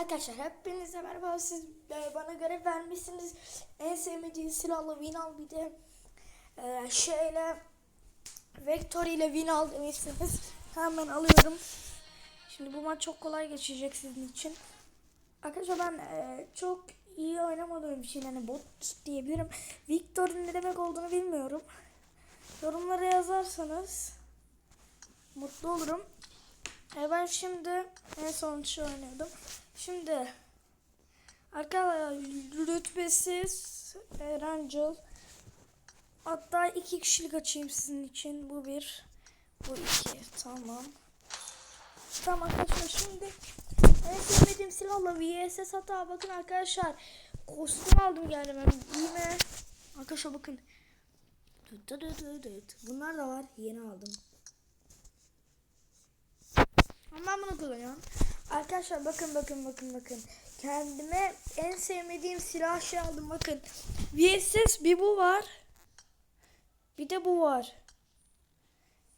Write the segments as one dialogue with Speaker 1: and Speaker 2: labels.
Speaker 1: Arkadaşlar hepinize merhaba. Siz e, bana görev vermişsiniz. En sevmediğim silahla win al bir de e, şeyle Vector ile win al demişsiniz. Hemen alıyorum. Şimdi bu maç çok kolay geçecek sizin için. Arkadaşlar ben e, çok iyi oynamadığım için hani bot diyebilirim. Victor'un ne demek olduğunu bilmiyorum. Yorumlara yazarsanız mutlu olurum. E ben şimdi en son şey oynuyordum. Şimdi arkadaşlar rütbesiz Erangel hatta iki kişilik açayım sizin için. Bu bir, bu iki. Tamam. Tamam arkadaşlar şimdi en sevmediğim silahla VSS hata bakın arkadaşlar kostüm aldım geldim ben yine arkadaşlar bakın bunlar da var yeni aldım ama ben bunu kullanıyorum. Arkadaşlar bakın bakın bakın bakın. Kendime en sevmediğim silah şey aldım bakın. VSS bir bu var. Bir de bu var.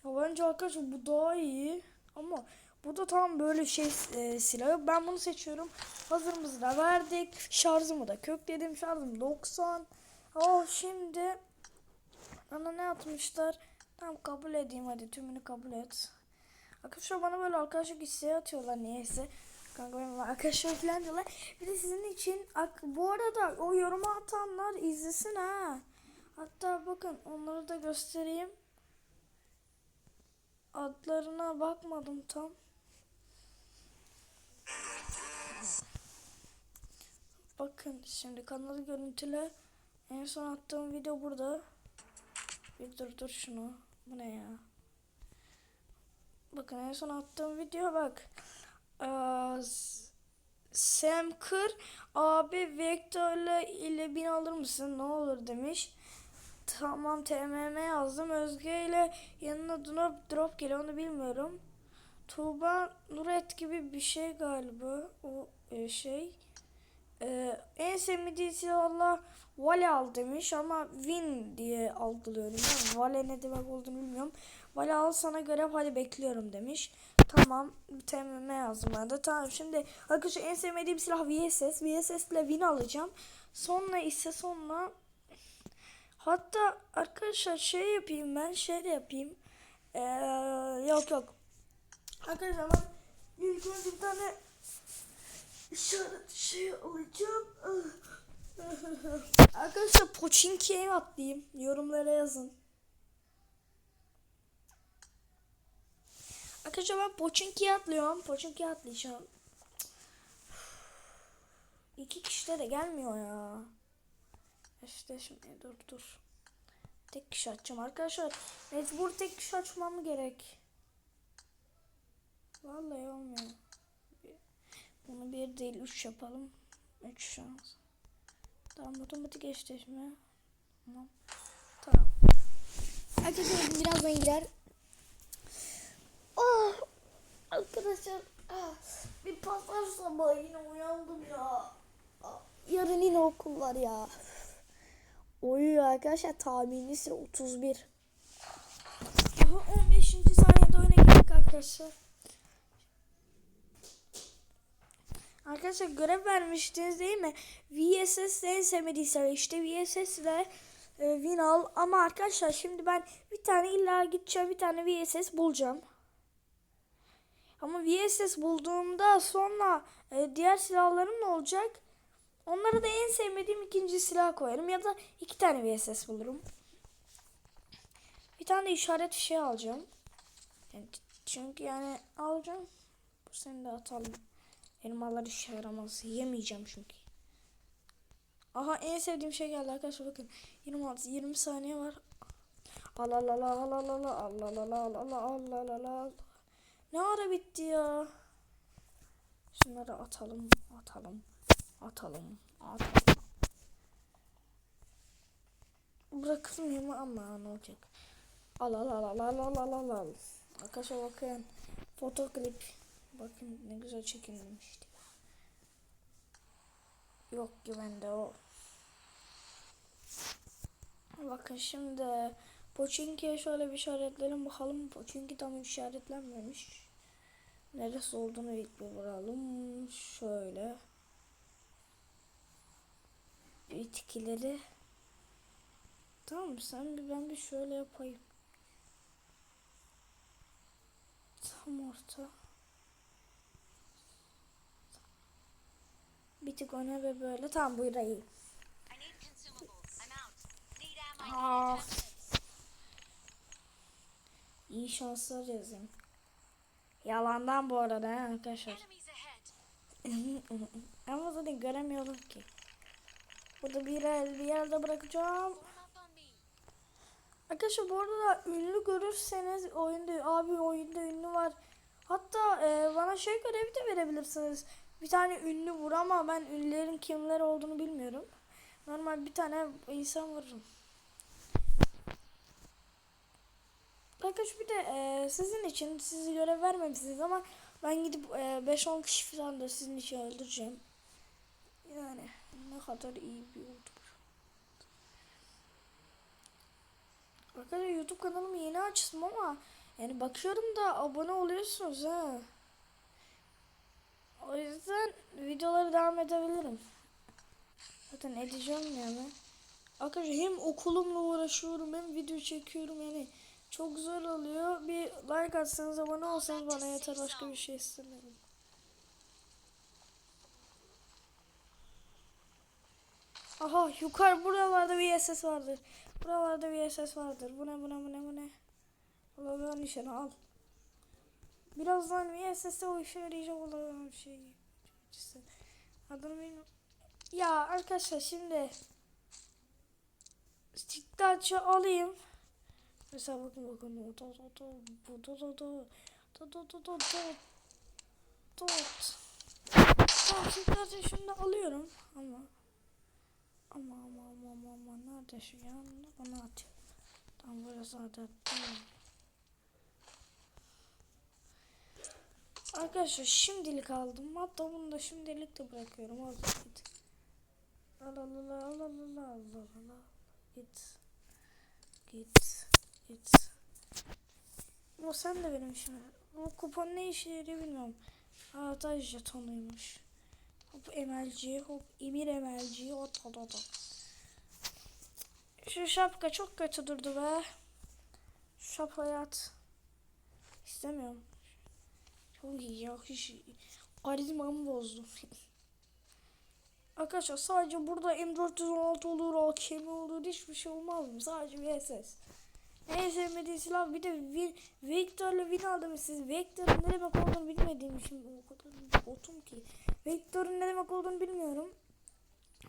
Speaker 1: Ya bence arkadaşlar bu daha iyi. Ama bu da tam böyle şey e, silahı. Ben bunu seçiyorum. Hazırımızı da verdik. Şarjımı da kökledim. Şarjım 90. Oh şimdi bana ne atmışlar? Tamam kabul edeyim hadi tümünü kabul et. Arkadaşlar bana böyle arkadaşlık isteği atıyorlar niyeyse. Kanka benim arkadaşlar falan diyorlar. Bir de sizin için bu arada o yoruma atanlar izlesin ha. Hatta bakın onları da göstereyim. Adlarına bakmadım tam. Bakın şimdi kanalı görüntüle. En son attığım video burada. Bir dur dur şunu. Bu ne ya? Bakın en son attığım video bak. Ee, Sam Kır abi Vektör'le ile bin alır mısın ne olur demiş. Tamam TMM yazdım. Özge ile yanına drop, drop geliyor onu bilmiyorum. Tuğba Nuret gibi bir şey galiba o e, şey. Ee, en sevmediği silahla Vale al demiş ama Win diye algılıyorum. Ben Vale ne demek olduğunu bilmiyorum. Vale al sana görev hadi bekliyorum demiş. Tamam TMM yazdım ben de. Tamam şimdi arkadaşlar en sevmediğim silah VSS. VSS ile Win alacağım. Sonra ise sonra hatta arkadaşlar şey yapayım ben şey yapayım. Ee, yok yok. Arkadaşlar ben ilk önce bir tane işaret şey alacağım. Arkadaşlar Pochinki'ye mi atlayayım? Yorumlara yazın. Arkadaşlar ben Pochinki'ye atlıyorum. Pochinki'ye atlayacağım. İki kişi de gelmiyor ya. İşte şimdi dur dur. Tek kişi açacağım arkadaşlar. Mecbur tek kişi açmam gerek. Vallahi olmuyor. Bunu bir değil üç yapalım. Üç şans. Tamam otomatik eşleşme. Tamam. Tamam. Arkadaşlar birazdan girer. Oh, arkadaşlar ah, bir pazar sabahı yine uyandım ya. Ah, Yarın yine okul var ya. Uyuyor arkadaşlar tahmini süre 31. Aha 15. saniyede oyuna girdik arkadaşlar. Arkadaşlar görev vermiştiniz değil mi? VSS en sevmediği sıra işte VSS ile e, win. Ama arkadaşlar şimdi ben bir tane illa gideceğim bir tane VSS bulacağım. Ama VSS bulduğumda sonra e, diğer silahlarım ne olacak? Onları da en sevmediğim ikinci silah koyarım ya da iki tane VSS bulurum. Bir tane de işaret şey alacağım. Yani, çünkü yani alacağım. Bu seni de atalım. Elmalar işe yaramaz. Yemeyeceğim çünkü. Aha en sevdiğim şey geldi arkadaşlar bakın. 26 20 saniye var. Allah Allah Allah Allah Allah Allah Allah Allah Allah Allah ne ara bitti ya? Şunları atalım, atalım, atalım, atalım. Bırakılmıyor mu ama ne olacak? Al al al al al al al al. Arkadaşlar bakın foto fotoklip. Bakın ne güzel çekilmişti. Yok ki o. Bakın şimdi Pochinki'ye şöyle bir işaretleyelim bakalım. Pochinki tam işaretlenmemiş. Neresi olduğunu ilk bir vuralım. Şöyle. Bitkileri. Tamam sen bir ben bir şöyle yapayım. Tam orta. Bir tık öne ve böyle. Tamam burayı. Ah. İyi şanslar yazayım. Yalandan bu arada arkadaşlar. Ama zaten göremiyorum ki. Burada bir, yer, bir yerde bırakacağım. Arkadaşlar bu arada ünlü görürseniz oyunda abi oyunda ünlü var. Hatta e, bana şey görevi de verebilirsiniz. Bir tane ünlü vur ama ben ünlülerin kimler olduğunu bilmiyorum. Normal bir tane insan vururum. Arkadaşlar bir de e, sizin için sizi görev vermemişsiniz ama ben gidip e, 5-10 kişi falan da sizin için öldüreceğim. Yani ne kadar iyi bir YouTuber. Arkadaşlar YouTube kanalımı yeni açtım ama yani bakıyorum da abone oluyorsunuz ha. O yüzden videoları devam edebilirim. Zaten edeceğim yani. Arkadaşlar hem okulumla uğraşıyorum hem video çekiyorum yani. Çok zor oluyor. Bir like atsanız abone olsanız bana yeter başka bir şey istemiyorum. Aha yukarı buralarda bir SS vardır. Buralarda bir SS vardır. Bu ne bu ne bu ne bu ne? Allah'ın nişanı al. Birazdan bir SS'e o işe yarayacak olan bir şey. Adını bilmiyorum. Ya arkadaşlar şimdi Sticktaç'ı alayım. Mesela bakın bakın. Do, do, do, bu, do, do, do. Do, do, do, do, do. Do. Tamam şimdi alıyorum. Ama ama ama ama ama ama nerede şu yanında bana atıyor. Tam böyle zaten. Arkadaşlar şimdilik aldım. Hatta bunu da şimdilik de bırakıyorum. Al git. Al al al al al al al al. Git. Git. Git. Ama sen de benim işime. Bu kupon ne işe yarıyor bilmiyorum. Aa da jetonuymuş. Hop emelci, hop emir emelci, ot ot ot. Şu şapka çok kötü durdu be. Şu şapkayı at. İstemiyorum. Çok iyi ya. Hiç karizmamı bozdum. Arkadaşlar sadece burada M416 olur, AKM olur, hiçbir şey olmaz mı? Sadece VSS. En sevmediğim silah bir de Vi- Victor'la win aldım siz. Victor'ın ne demek olduğunu bilmediğim için o kadar botum ki. Victor'un ne demek olduğunu bilmiyorum.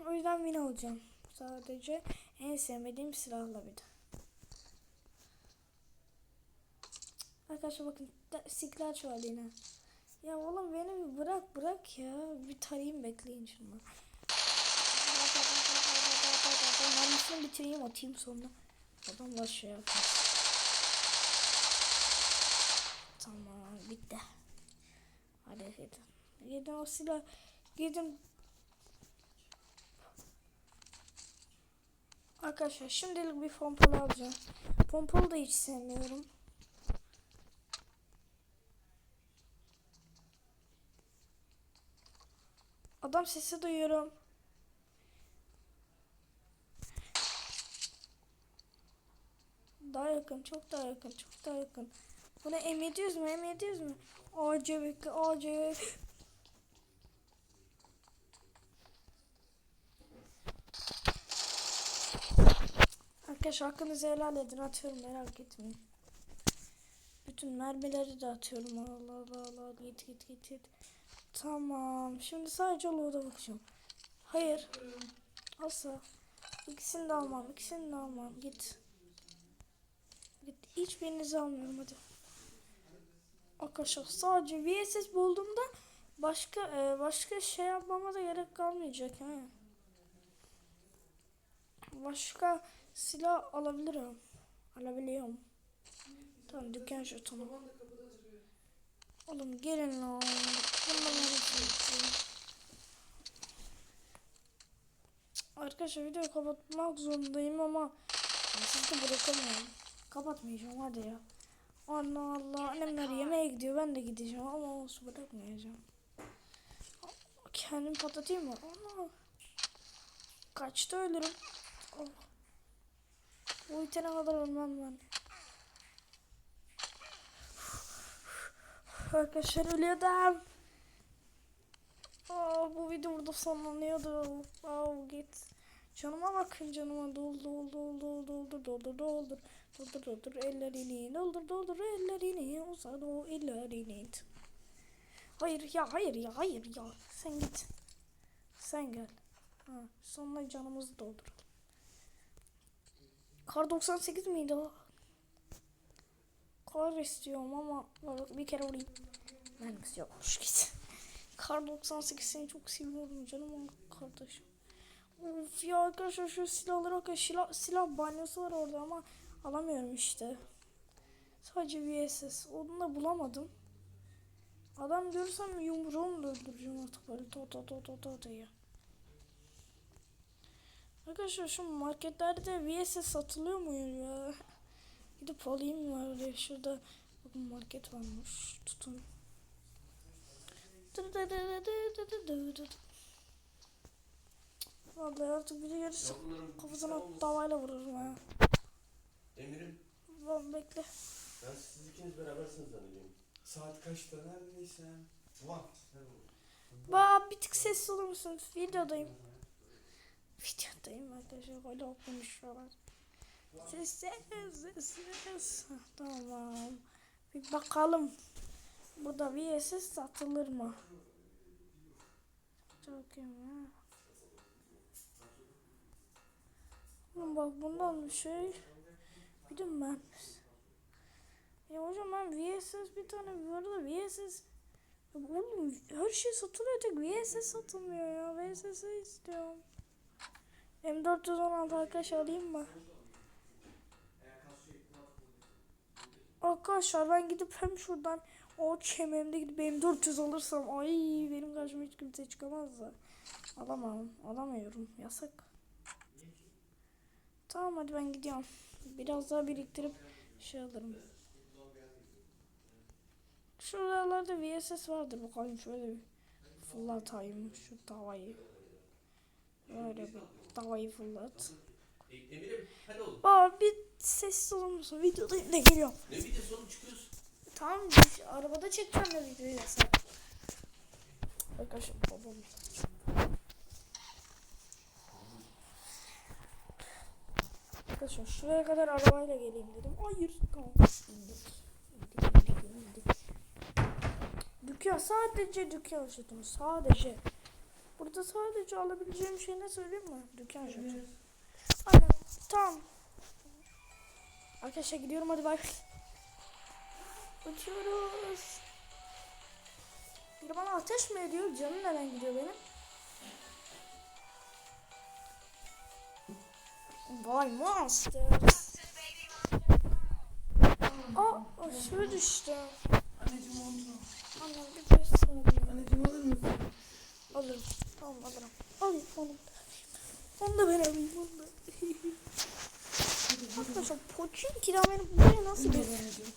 Speaker 1: O yüzden win alacağım. Sadece en sevmediğim silahla bir de. Arkadaşlar bakın Siklaç var yine. Ya oğlum beni bir bırak bırak ya. Bir tarayayım bekleyin şunu. Mermisini bitireyim atayım sonra. Adamlar şey yapar. Tamam bitti. Hadi gidin. Gidin o silah. Gidin. Arkadaşlar şimdilik bir pompalı alacağım. Pompalı da hiç sevmiyorum. Adam sesi duyuyorum. Daha yakın, çok daha yakın, çok daha yakın. Buna M700 mü, M700 mü? AC bekle, AC. Arkadaşlar hakkınızı helal edin, atıyorum merak etmeyin. Bütün mermileri de atıyorum. Allah Allah Allah git git git git. Tamam. Şimdi sadece load'a bakacağım. Hayır. Asla. İkisini de almam. ikisini de almam. Git. Hiçbirinizi almıyorum hadi. Arkadaşlar sadece VSS bulduğumda başka e, başka şey yapmama da gerek kalmayacak ha. Başka silah alabilirim. Alabiliyorum. Tamam dükkan şutunu. Oğlum gelin lan. Arkadaşlar videoyu kapatmak zorundayım ama sizi bırakamıyorum. Kapatmayacağım hadi ya. Allah Allah annemler yemeğe gidiyor ben de gideceğim ama olsun bırakmayacağım. Kendim patlatayım mı? Allah. Kaçta ölürüm. Oh. Bu bitene kadar ölmem ben. Arkadaşlar ölüyordum. Aa, bu video burada sonlanıyordu. Aa, git. Canıma bakın canıma doldur doldur doldur doldur doldur doldur doldur doldur ellerini doldur doldur ellerini uzat o ellerini. Hayır ya hayır ya hayır ya sen git. Sen gel. Ha, sonra canımızı dolduralım. Kar 98 miydi o? Kar istiyorum ama bir kere vurayım. Mermisi yokmuş git. Kar 98 seni çok seviyorum canım kardeşim. Of ya arkadaşlar şu silahları bakın silah, silah banyosu var orada ama alamıyorum işte. Sadece VSS. Onu da bulamadım. Adam görürsem yumruğumla öldüreceğim artık böyle to to to to to diye. Arkadaşlar şu marketlerde VSS satılıyor mu ya? Gidip alayım var ya şurada bakın market varmış. Tutun. Vallahi artık biri
Speaker 2: Ya bunların
Speaker 1: kafasına
Speaker 2: olmuş.
Speaker 1: davayla vururum ha.
Speaker 2: Emir'im
Speaker 1: Lan bekle.
Speaker 2: ben siz ikiniz berabersiniz zannediyorum.
Speaker 3: Saat kaçta neredeysen? Var.
Speaker 1: Ba bir tık sessiz olur musun? Videodayım. Videodayım arkadaşlar. Hala konuşuyorlar. Sessiz, sessiz. Tamam. Bir bakalım. Burada VSS satılır mı? Çok iyi. Oğlum bak bundan bir şey. De ben. Ya hocam ben VSS bir tane bu arada VSS ya Oğlum her şey satılıyor tek VSS satılmıyor ya. VSS istiyorum. M416 arkadaş alayım mı? Arkadaşlar ben gidip hem şuradan o kemerimde gidip M400 alırsam ay benim karşıma hiç kimse çıkamaz da. Alamam. Alamıyorum. Yasak. Tamam hadi ben gidiyorum. Biraz daha biriktirip şey alırım. Şuralarda VSS vardır bakalım şöyle bir fırlatayım şu tavayı. Böyle bir tavayı fırlat. Baba bir sessiz olur musun? Videodayım da geliyorum.
Speaker 2: Ne videosu oğlum çıkıyorsun?
Speaker 1: Tamam arabada çekeceğim de videoyu sen. Arkadaşlar babam. Arkadaşlar şuraya kadar arabayla geleyim dedim. Hayır tamam. İndik. İndik indik indik. Dükkan sadece dükkan şatımı sadece. Burada sadece alabileceğim şey ne söyleyeyim mi? Dükkan şatı. Aynen tamam. Arkadaşlar gidiyorum hadi bay. Uçuyoruz. Biri bana ateş mi ediyor? Canım neden gidiyor benim? Vay monster. Aa aşağı düştü.
Speaker 3: Anneciğim onu.
Speaker 1: Annem bir beş saniye.
Speaker 3: Anneciğim alır mısın?
Speaker 1: Alırım. Tamam alırım. Alayım onu. Onu da ben alayım. Onu da. Arkadaşlar Pochinki'den beni buraya nasıl
Speaker 3: anneciğim.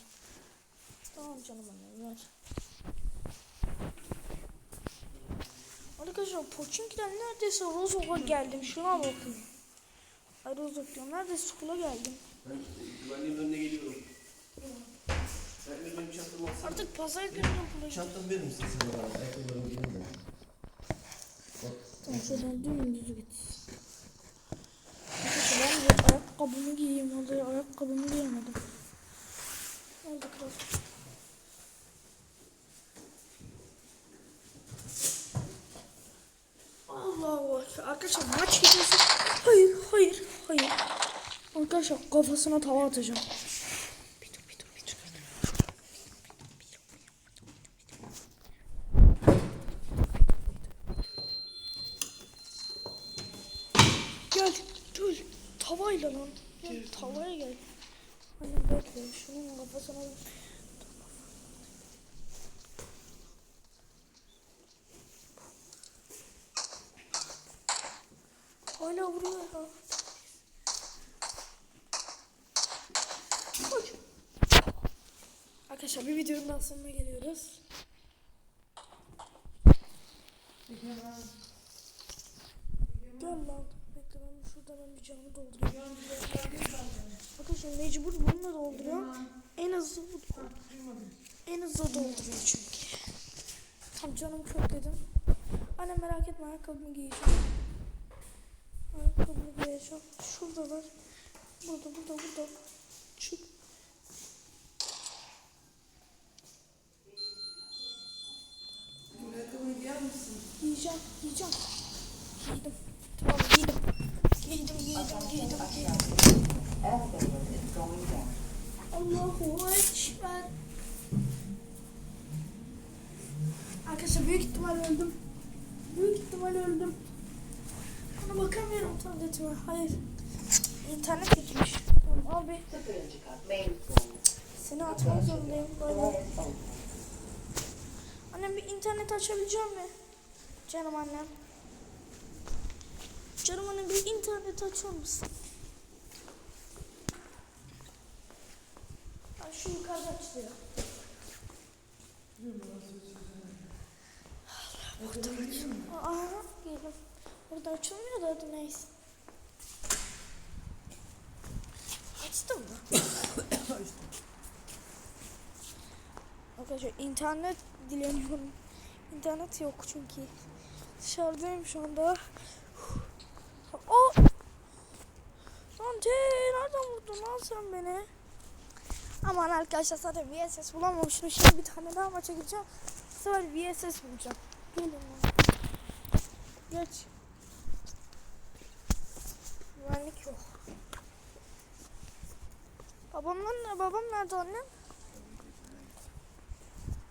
Speaker 1: Tamam canım annem ver. Arkadaşlar Pochinki'den neredeyse Rozok'a geldim. Şuna bakın. Ay Rozok diyorum. Neredeyse okula geldim.
Speaker 2: Ben güvenliğin önüne geliyorum. Emir benim çantamı alsana.
Speaker 1: Artık pazar günü bulacağım.
Speaker 2: Çantamı verir misin sen bana? Ayakkabılarımı giyeyim de.
Speaker 1: Tamam şuradan dümdüz git. Ben de ayakkabımı giyeyim. Hadi ayakkabımı giyemedim. Oldu kral. Allah Ekber. Arkadaşlar maç gidesi. Hayır hayır hayır. Arkadaşlar kafasına tava atacağım. Bir dur bir dur bir dur. Dur. Gel gel tavayla lan. Gel tavaya gel. Hani bekle şunun kafasına Hala vuruyor ya. Koş. Arkadaşlar bir videonun daha sonuna geliyoruz. Gel lan. Bekle ben şuradan ben bir canımı doldurayım. Arkadaşlar mecbur bununla dolduruyorum. En hızlı bu. En hızlı dolduruyor çünkü. Tam canım çok dedim. Anne merak etme ayakkabımı giyeceğim. Ayakkabımı giyeceğim. Şurada var. Burada burada burada. Çık.
Speaker 3: Ayakkabını giyer misin?
Speaker 1: Giyeceğim, giyeceğim. Giydim. Tamam giydim. Giydim, giydim, giydim, giydim. Allahu Ekber. Arkadaşlar büyük ihtimal öldüm. Büyük ihtimal öldüm. Bana bakamıyorum tabletime. Hayır. İnternet gitmiş. Tamam al bir. Seni atmak zorundayım. Böyle. Annem bir internet açabileceğim mi? Canım annem. Canım annem bir internet açar mısın? Ay şu yukarıda açılıyor. Aa, girdim. Burada açılmıyor da hadi neyse. Açtın mı? Arkadaşlar internet dileniyorum. İnternet yok çünkü. Dışarıdayım şu anda. O Dante nereden vurdun lan sen beni? Aman arkadaşlar zaten VSS bulamamışım. Şimdi bir tane daha maça gideceğim. Sefer VSS bulacağım. Gelin lan. Geç. Güvenlik yok. Babamla ne? Babam nerede annem?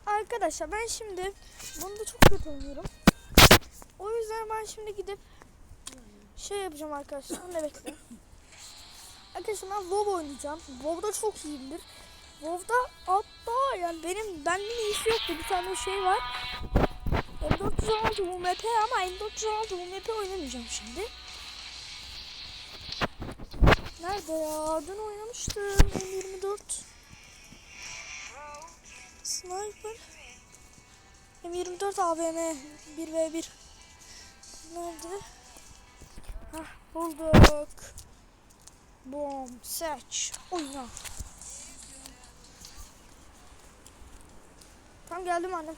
Speaker 1: Arkadaşlar ben şimdi bunda çok kötü oynuyorum. O yüzden ben şimdi gidip şey yapacağım arkadaşlar. Ne bekle. Arkadaşlar ben WoW oynayacağım. WoW'da çok iyiyimdir. WoW'da hatta yani benim benden iyisi yoktu. Bir tane şey var. M416 UMP ama M416 UMP oynamayacağım şimdi. Nerede ya? Dün oynamıştım. M24. Sniper. M24 AVM 1v1. Nerede? Hah bulduk. Bom seç. Oyna. Tam geldim annem.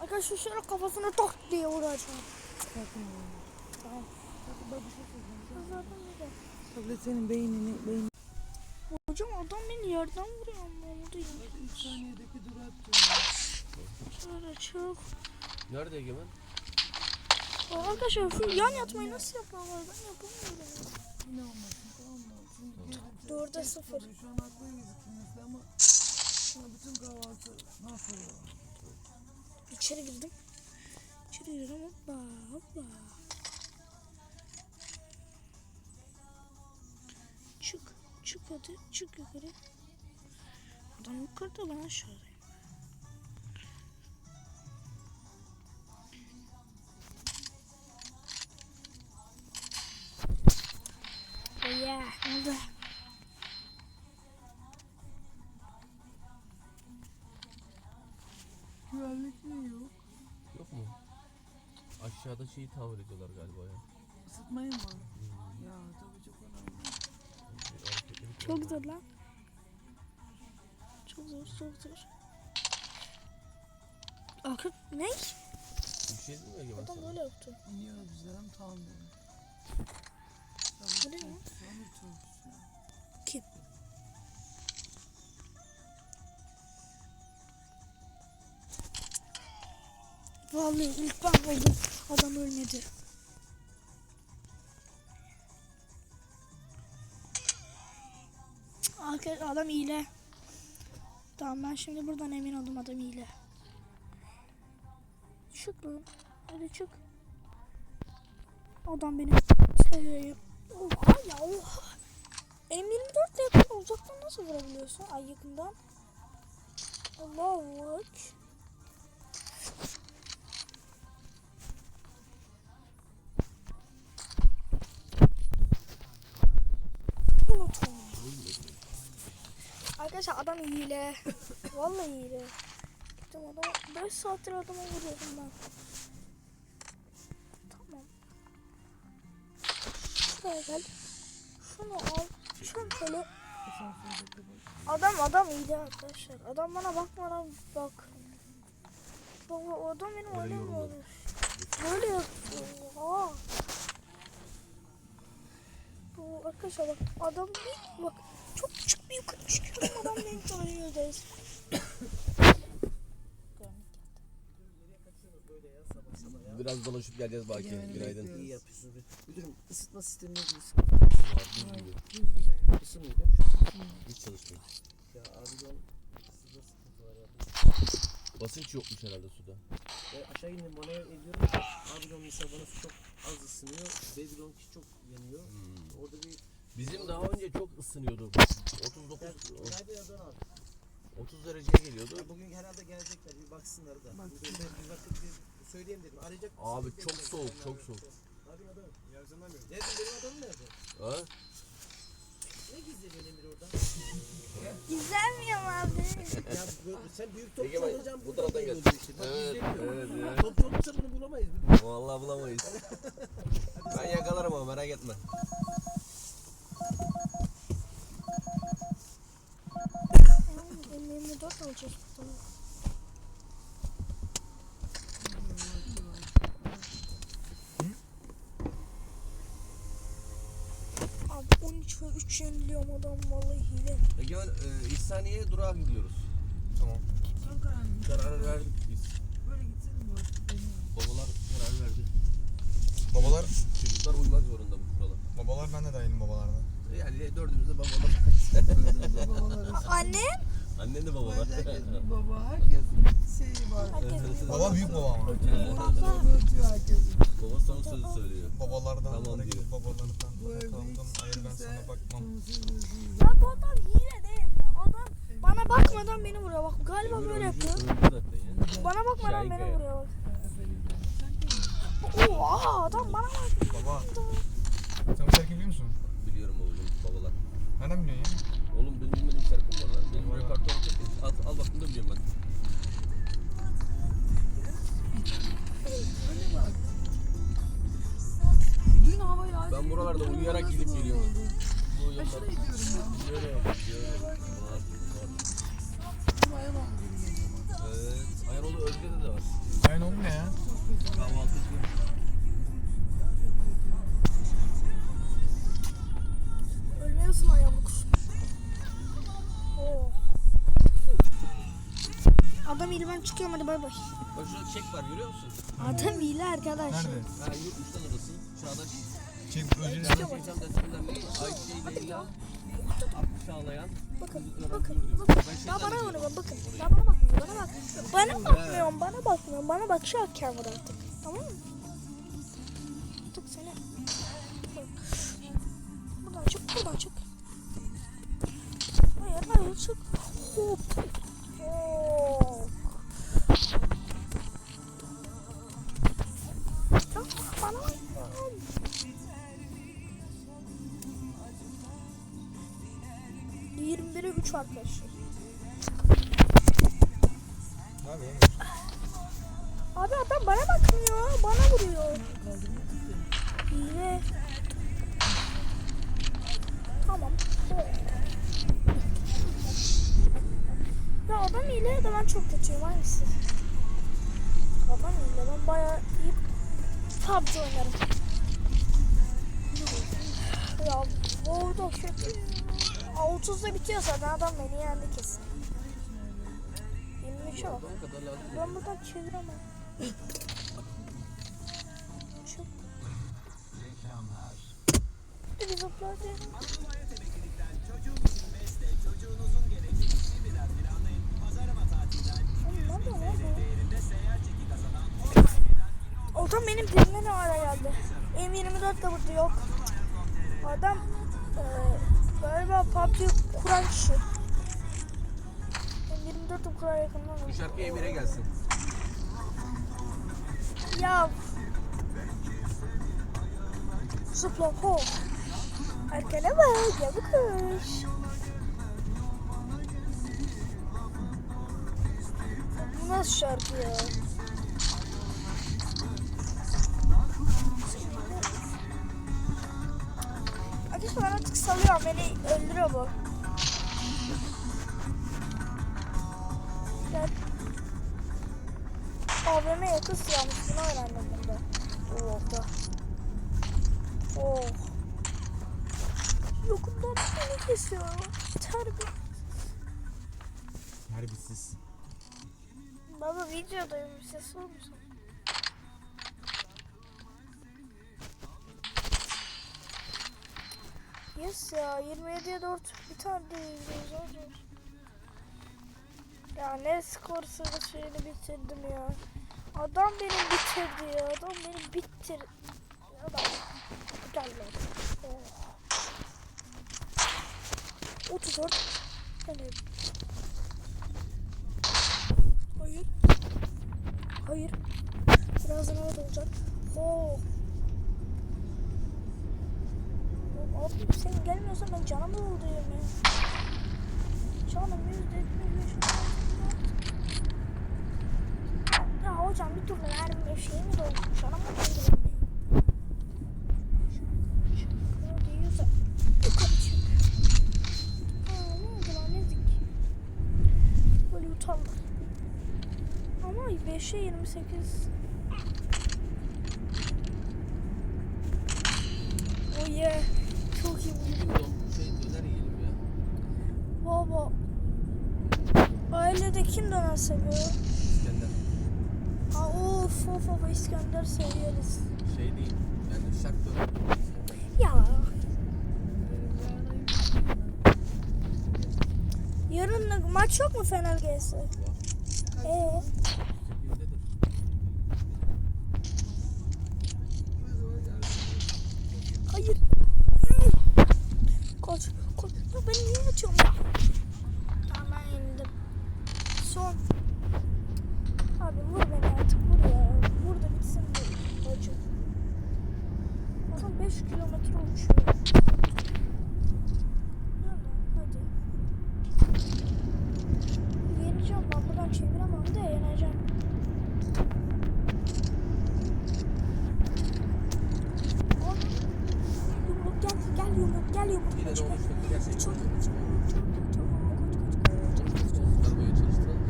Speaker 1: Arkadaşlar şöyle kafasına tak diye vuracağım. Tamam. Zaten.
Speaker 3: Tablet senin beynini, beynini.
Speaker 1: Hocam adam beni yerden vuruyor ama oldu ya.
Speaker 3: 3 saniyedeki durattı.
Speaker 1: Şöyle çık.
Speaker 2: Nerede Egemen?
Speaker 1: Aa, Arkadaşlar şu yan yatmayı nasıl yapıyorlar ben yapamıyorum.
Speaker 3: Yine olmasın tamam mı? Şimdi gelin.
Speaker 1: Dörde sıfır.
Speaker 3: Şu an haklıyız ikimiz de ama sonra bütün kahvaltı nasıl olur?
Speaker 1: İçeri girdim. İçeri girdim hoppa hoppa. Çık çık hadi çık yukarı. Adam yukarıda ben aşağıdayım. Oh yeah, ne oldu?
Speaker 3: Güvenlik mi yok?
Speaker 2: Yok mu? Aşağıda şeyi tamir ediyorlar galiba ya.
Speaker 3: Isıtmayı mı? Ya tabii çok önemli.
Speaker 1: Çok zor lan. Çok zor, çok zor. Arka ne?
Speaker 2: Bir şey değil mi Egemen
Speaker 1: Adam
Speaker 2: sana?
Speaker 1: böyle yaptı.
Speaker 3: Bizlerim tamam benim.
Speaker 1: Bu ne ya? Kim? Vallahi ilk ben oldum. Adam ölmedi. Arkadaşlar adam iyile. Tamam ben şimdi buradan emin oldum adam iyile. Çık lan. Hadi çık. Adam beni seviyor. Oha ya oha. M24 ile yakın uzaktan nasıl vurabiliyorsun? Ay yakından. Allahu Ekber. Unutma. Arkadaşlar adam hile. Vallahi hile. Gittim adam 5 saattir adama vuruyorum ben. Tamam. Şuraya gel. Şunu al. Şunu şöyle. Adam adam hile arkadaşlar. Adam bana bakmadan bak. Baba o adam benim oynamıyor.
Speaker 2: yorumladı.
Speaker 1: Böyle yapıyor. Oha. Bu arkadaşlar bak adam bak bir yukarı çıkıyorum adam beni tanıyor guys.
Speaker 2: Biraz dolaşıp geleceğiz Baki. Günaydın.
Speaker 4: İyi yapıyorsun. Müdürüm ısıtma sistemine bir
Speaker 2: Var, düz gibi.
Speaker 4: ısınmıyor değil mi?
Speaker 2: Hiç çalışmıyor.
Speaker 4: Ya abi ben suda sıkıntı var ya.
Speaker 2: Basınç yokmuş herhalde suda.
Speaker 4: Ben aşağı indim bana ediyorum. Abi ben mesela bana su çok az ısınıyor. Bedron ki çok yanıyor. Orada bir
Speaker 2: Bizim daha önce çok ısınıyordu. 39,
Speaker 4: ya, günaydın Erdoğan abi.
Speaker 2: 30 dereceye geliyordu.
Speaker 4: Ya bugün herhalde gelecekler bir baksınlar da. Bir, de bir bakıp bir söyleyeyim dedim. Arayacak mısın?
Speaker 2: Abi çok soğuk, çok soğuk.
Speaker 4: Abi adam. Akşamlar Nerede benim adamım nerede?
Speaker 2: Ha?
Speaker 4: Ne gizleniyorsun Emir orada?
Speaker 1: Gizlenmiyorum abi.
Speaker 4: ya bu- sen büyük topçu olacaksın.
Speaker 2: bu taraftan gel.
Speaker 4: Bak
Speaker 2: Evet, evet, evet.
Speaker 4: Topçu olursa bunu bulamayız. Bir
Speaker 2: Vallahi bulamayız. ben yakalarım ama merak etme.
Speaker 1: 24 alacağız buradan. Abi 13 ve 3 yeniliyorum adam vallahi hile.
Speaker 2: Egemen e, İhsaniye durağa gidiyoruz. Tamam. Karar verdik biz.
Speaker 3: böyle gitsene bu benim.
Speaker 2: Babalar karar verdi.
Speaker 5: Babalar,
Speaker 2: Çocuklar uymak zorunda bu kurala.
Speaker 5: babalar ben de dahilim babalardan.
Speaker 2: Yani dördümüz de babalar.
Speaker 3: Babalar
Speaker 1: Annem?
Speaker 2: Annen de babalar.
Speaker 3: herkes bir baba, herkesin şeyi var.
Speaker 1: Herkes
Speaker 5: Baba büyük baba ama.
Speaker 3: Ötüyor herkesin.
Speaker 2: Baba son sözü söylüyor.
Speaker 5: Babalardan,
Speaker 2: Tamam diyor.
Speaker 5: babalardan.
Speaker 3: Bu
Speaker 5: Kaldım, hayır ben sana bakmam.
Speaker 1: Ya bu adam hile değil? Adam bana bakmadan beni vuruyor bak galiba böyle yapıyor. Bana bakmadan beni vuruyor bak. Oha adam bana bak.
Speaker 5: Baba. Sen bu şarkıyı biliyor musun?
Speaker 2: Biliyorum oğlum babalar.
Speaker 5: Nereden biliyorsun ya?
Speaker 2: Oğlum benim bilmediğim şarkım var lan. Benim repertuarım çok geniş. Al, al bakın da biliyorum ben.
Speaker 3: Öyle bak. Dün havayı acil
Speaker 2: Ben buralarda uyuyarak gidip geliyorum.
Speaker 3: Ben şuraya gidiyorum ya.
Speaker 2: böyle yapıyor. Böyle. Var, var.
Speaker 3: Bak geri geliyorum.
Speaker 2: Evet. Ayanoğlu Özge'de de var.
Speaker 5: Aynen oğlum ne ya?
Speaker 2: Kahvaltıcı.
Speaker 1: Ben çıkıyorum hadi bay bay.
Speaker 2: Bak şurada çek var görüyor musun?
Speaker 1: Adam hile arkadaşlar.
Speaker 5: Nerede?
Speaker 2: Ha yurt dışından odası. Çağdaş.
Speaker 5: Şey, özür dilerim.
Speaker 2: Yaşam Dersinden biri. Ayşe Leyla. Akış ağlayan.
Speaker 1: Bakın
Speaker 2: Çocuklara
Speaker 1: bakın bakın.
Speaker 2: Ben
Speaker 1: Ya bana
Speaker 2: diyorum.
Speaker 1: vuruyor bakın. Ya bana bakmıyor bana bak. Bana bakmıyor bana bakmıyor. Bana bakıyor kamera artık. Tamam mı? Artık seni. Bak. Buradan çık buradan çık. Hayır hayır çık. Hop. 3 arkadaşlar.
Speaker 5: Yapıyorsun?
Speaker 1: Abi adam bana bakmıyor. Bana vuruyor. Hile. Tamam. Ya adam hile ya da ben çok kötüyüm hangisi? Adam hile ben bayağı iyi PUBG oynarım. 30'da bitiyor zaten adam beni yendi kesin. 23'e bak.
Speaker 2: O kadar lazım.
Speaker 1: Ben buradan çeviremem. Çok. Bir nerede lan bu? Oltam benim dilimde ne ara geldi? M24 de burada yok. Adam eee Galiba PUBG kuran kişi. Ben 24 okula yakından.
Speaker 2: Bu şarkı Emir'e gelsin.
Speaker 1: Ya. Zıpla ho. Arkana bak ya bu kız. Bu nasıl şarkı ya? Beni öldürüyor bu. Gel. AVM yakın silahmış. Bunu öğrendim bunda. Oh da. Oh. Yokundan beni kesiyor. Terbiye.
Speaker 6: Harbisiz.
Speaker 1: Baba videodayım. Ses olmuş. Yes ya 27'ye 4 bir tane hocam. Ya ne skor sırasını bitirdim ya. Adam beni bitirdi ya. Adam beni bitir. Adam. Gel lan. Oh. 34. Evet. Hayır. Hayır. Birazdan orada olacak. Oh. Oğlum Abi sen gelmiyorsan ben canım oldu ya. Canım yüzde yetmiş beş. Ya hocam bir dur her bir şey mi doldu? Canım mı doldu? Hadi yüze. Yukarı çık. Aa ne oldu lan ne dik? Böyle utanma. Ama 5'e 28. Oh yeah. Çok iyi buldum.
Speaker 2: Don şey döner yiyelim ya.
Speaker 1: Baba. Ailede kim döner seviyor?
Speaker 2: İskender.
Speaker 1: Ha of of of İskender seviyoruz.
Speaker 2: Şey değil. Yani şak döner.
Speaker 1: Ya. Yarın maç yok mu Fener GS? Ee,
Speaker 2: Sekizdedir.
Speaker 1: hayır. Koş, koş. Ya ben niye açıyorum? Tamam ben yenildim. Son. Abi vur beni artık vur ya. Vur da bitsin bu acı. Adam 5 kilometre uçuyor. Yalla hadi. Yeneceğim ben buradan çeviremem de yeneceğim. Oğlum, Yumruk gel gel yumruk gel yumruk.
Speaker 2: Yine
Speaker 1: Kaç,
Speaker 2: de
Speaker 1: kaç.
Speaker 2: olmuş. Gerçekten.
Speaker 1: Çok çok çok
Speaker 2: Arabayı çalıştıralım.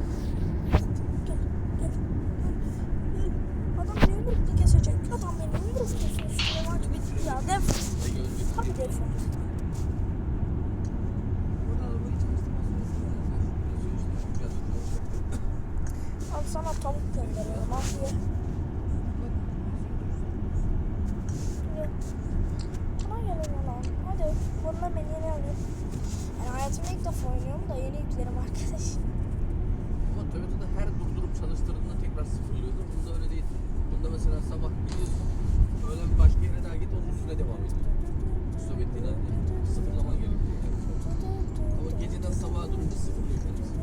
Speaker 1: Gel, gel. Gel. Adam beni yumrukla kesecek. Adam beni yumrukla kesecek. Maç bitti ya. Def.
Speaker 2: Ege öldü.
Speaker 1: Tabii def. Al sana tavuk gönderiyorum. Ye. Bana gelin lan. Hadi. Bununla beni yeni alayım. Yani hayatımda ilk defa oynuyorum da yeni yüklerim arkadaş.
Speaker 2: Ama Toyota'da her durdurup çalıştırdığında tekrar sıfırlıyordu. Bunda öyle değil. Bunda mesela sabah gidiyorsun. Öğlen başka yere daha git onun üstüne devam ediyor. Stop ettiğin halde sıfırlaman gerekiyor. Ama geceden sabaha durunca sıfırlıyor kendisi.